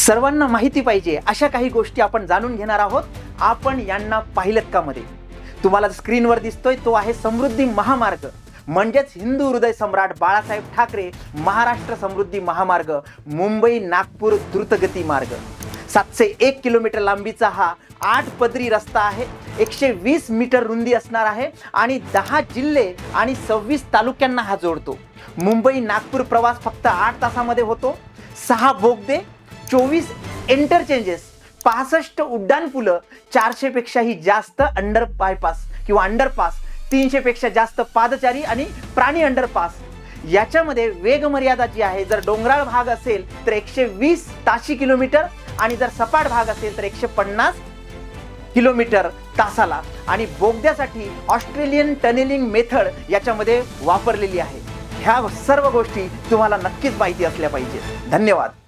सर्वांना माहिती पाहिजे अशा काही गोष्टी आपण जाणून घेणार आहोत. आपण यांना पाहिलं का मध्ये? तुम्हाला स्क्रीनवर दिसतोय तो आहे समृद्धी महामार्ग. म्हणजेच हिंदू हृदय सम्राट बाळासाहेब ठाकरे महाराष्ट्र समृद्धी महामार्ग मुंबई नागपूर द्रुतगती मार्ग. सातशे एक किलोमीटर लांबीचा हा आठ पदरी रस्ता आहे. एकशे वीस मीटर रुंदी असणार आहे आणि दहा जिल्हे आणि सव्वीस तालुक्यांना हा जोडतो. मुंबई नागपूर प्रवास फक्त आठ तासामध्ये होतो. सहा बोगदे चोवीस इंटरचेंजेस पासष्ट उड्डाणपुलं चारशेपेक्षाही जास्त अंडर बायपास किंवा अंडरपास तीनशेपेक्षा जास्त पादचारी आणि प्राणी अंडरपास याच्यामध्ये वेग मर्यादा जी आहे जर डोंगराळ भाग असेल तर एकशे वीस ताशी किलोमीटर आणि जर सपाट भाग असेल तर एकशे पन्नास किलोमीटर तासाला. आणि बोगद्यासाठी ऑस्ट्रेलियन टनेलिंग मेथड याच्यामध्ये वापरलेली आहे. ह्या सर्व गोष्टी तुम्हाला नक्कीच माहिती असल्या पाहिजेत. धन्यवाद.